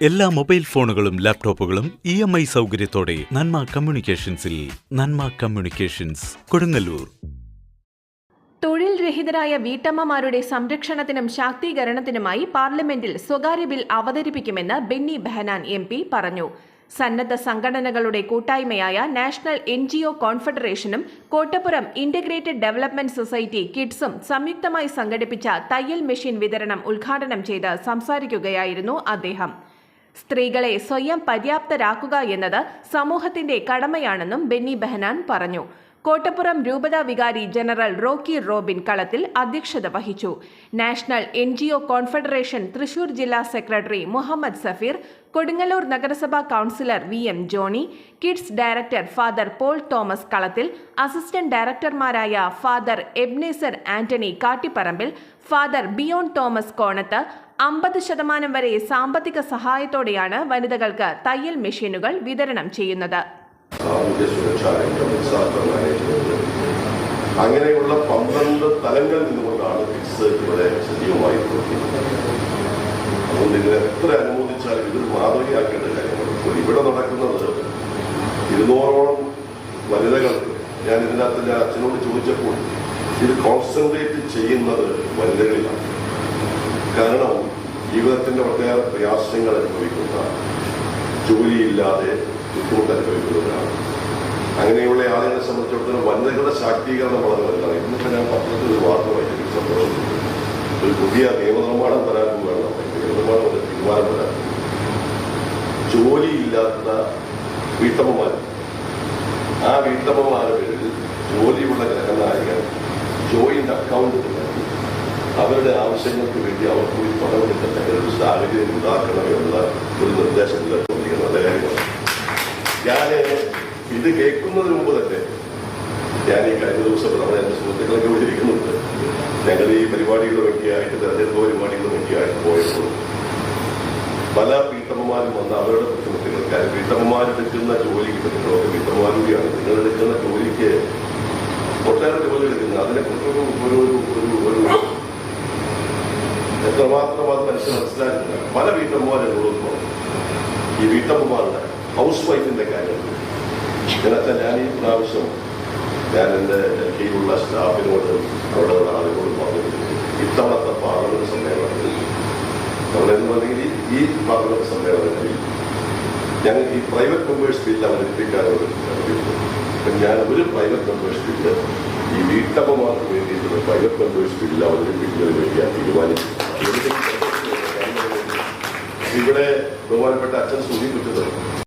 എല്ലാ മൊബൈൽ ഫോണുകളും ലാപ്ടോപ്പുകളും ഇ എം ഐ സൗകര്യത്തോടെ നന്മ കമ്മ്യൂണിക്കേഷൻസിൽ നന്മ കമ്മ്യൂണിക്കേഷൻസ് കൊടുങ്ങല്ലൂർ. തൊഴിൽ രഹിതരായ വീട്ടമ്മമാരുടെ സംരക്ഷണത്തിനും ശാക്തീകരണത്തിനുമായി പാർലമെന്റിൽ സ്വകാര്യ ബിൽ അവതരിപ്പിക്കുമെന്ന് ബെന്നി ബെഹനാൻ എം പറഞ്ഞു. സന്നദ്ധ സംഘടനകളുടെ കൂട്ടായ്മയായ നാഷണൽ എൻ ജി ഒ കോൺഫെഡറേഷനും കോട്ടപ്പുറം ഇന്റഗ്രേറ്റഡ് ഡെവലപ്മെന്റ് സൊസൈറ്റി കിഡ്സും സംയുക്തമായി സംഘടിപ്പിച്ച തയ്യൽ മെഷീൻ വിതരണം ഉദ്ഘാടനം ചെയ്ത് സംസാരിക്കുകയായിരുന്നു അദ്ദേഹം. സ്ത്രീകളെ സ്വയം പര്യാപ്തരാക്കുക എന്നത് സമൂഹത്തിന്റെ കടമയാണെന്നും ബെന്നി ബെഹനാൻ പറഞ്ഞു. കോട്ടപ്പുറം രൂപതാ വികാരി ജനറൽ റോക്കി റോബിൻ കളത്തിൽ അധ്യക്ഷത വഹിച്ചു. നാഷണൽ എൻ കോൺഫെഡറേഷൻ തൃശൂർ ജില്ലാ സെക്രട്ടറി മുഹമ്മദ് സഫീർ കൊടുങ്ങല്ലൂർ നഗരസഭാ councillor V M Johny KIDS director father Paul Thomas Kalathil assistant ഡയറക്ടർമാരായ father Ebenezer Antony Kattipparambil father Beyon Thomas Konath അമ്പത് ശതമാനം വരെ സാമ്പത്തിക സഹായത്തോടെയാണ് വനിതകൾക്ക് തയ്യൽ മെഷീനുകൾ വിതരണം ചെയ്യുന്നത്. സാമൂഹ്യ സുരക്ഷാ രംഗം ഡിസാസ്റ്റർ മാനേജ്മെന്റ് അങ്ങനെയുള്ള പന്ത്രണ്ട് തലങ്ങൾ നിന്നുകൊണ്ടാണ് ഫിക്സ് ഇവിടെ സജീവമായി അതുകൊണ്ട് ഇതിനെ എത്ര അനുമോദിച്ചാലും ഇതൊരു മാതൃകയാക്കേണ്ട കാര്യങ്ങൾ ഇവിടെ നടക്കുന്നത് ഇരുന്നൂറോളം വനിതകൾ ഞാൻ ഇതിനകത്ത് ഞാൻ അച്ഛനോട് ചോദിച്ചപ്പോൾ ഇത് കോൺസെൻട്രേറ്റ് ചെയ്യുന്നത് വനിതകളിലാണ്. കാരണം ജീവിതത്തിന്റെ ഒട്ടേറെ പ്രയാസങ്ങൾ അനുഭവിക്കുന്ന ജോലിയില്ലാതെ ബുദ്ധിമുട്ട് അനുഭവിക്കുന്നവരാണ്. അങ്ങനെയുള്ള ആളുകളെ സംബന്ധിച്ചിടത്തോളം വനിതകളുടെ ശാക്തീകരണം വളരെ വലുതാണ്. ഇന്നിപ്പോൾ ഞാൻ പത്രത്തിൽ ഒരു വാർത്ത വായിച്ചിട്ട് സന്തോഷം ഒരു പുതിയ നിയമനിർമ്മാണം വരാൻ പോവുകയാണ്. നിയമനിർമ്മാണം ഒരു തീരുമാനം വരാൻ ജോലിയില്ലാത്ത വീട്ടമ്മമാർ. ആ വീട്ടമ്മമാരുടെ പേരിൽ ജോലിയുള്ള ഗ്രഹനായകൻ ജോയിന്റ് അക്കൗണ്ട് തുടങ്ങി അവരുടെ ആവശ്യങ്ങൾക്ക് വേണ്ടി അവർക്ക് ഈ കിട്ടുന്ന ഒരു സാഹചര്യം ഉണ്ടാക്കണം എന്നുള്ള ഒരു നിർദ്ദേശം നല്ല ഞാൻ ഇത് കേൾക്കുന്നതിന് മുമ്പ് തന്നെ ഞാൻ ഈ കഴിഞ്ഞ ദിവസം നമ്മുടെ എന്റെ സുഹൃത്തുക്കളൊക്കെ വിളിച്ചിരിക്കുന്നുണ്ട് ഞങ്ങൾ ഈ പരിപാടികളുടെ വേണ്ടിയായിട്ട് തെരഞ്ഞെടുപ്പ് പരിപാടികളുടെ വേണ്ടിയായിട്ട് പോയപ്പോൾ പല വീട്ടമ്മമാരും വന്ന് അവരുടെ ബുദ്ധിമുട്ടുകൾ കാര്യം വീട്ടമ്മമാർ എടുക്കുന്ന ജോലിക്ക് നിങ്ങളൊക്കെ വീട്ടമ്മമാരുടെയാണ് നിങ്ങൾ എടുക്കുന്ന ജോലിക്ക് ഒട്ടേറെ ജോലി എടുക്കുന്നത് അതിനെക്കുറിച്ചൊരു ഒരു ഒരു എത്രമാത്രം അത് മനസ്സിൽ മനസ്സിലാക്കുന്നില്ല. പല വീട്ടമ്മമാരും ഈ വീട്ടമ്മമാരുടെ ഹൗസ് വൈഫിന്റെ കാര്യം. ഇതിനകത്ത് ഞാൻ ഈ പ്രാവശ്യം ഞാൻ എന്റെ ഡൽഹിയിലുള്ള സ്റ്റാഫിനോട് അവിടെ ഉള്ള ആളുകളോട് പറഞ്ഞിട്ടുണ്ട്. ഇത്തവണത്തെ പാർലമെന്റ് സമ്മേളനത്തിൽ നമ്മളെന്ന് പറഞ്ഞെങ്കിൽ ഈ പാർലമെന്റ് സമ്മേളനത്തിൽ ഞങ്ങൾക്ക് ഈ പ്രൈവറ്റ് മെമ്പേഴ്സ് ബില്ല് അവതരിപ്പിക്കാനോട് അപ്പം ഞാൻ ഒരു പ്രൈവറ്റ് മെമ്പേഴ്സ് ബില്ല് ഈ വീട്ടമ്മമാർക്ക് വേണ്ടിയിട്ടുള്ള പ്രൈവറ്റ് മെമ്പേഴ്സ് ബില്ല് അവതരിപ്പിക്കുന്നതിന് വേണ്ടിയാണ് തീരുമാനിച്ചത് ഇവിടെ ബഹുമാനപ്പെട്ട അച്ഛൻ സൂചിപ്പിച്ചത്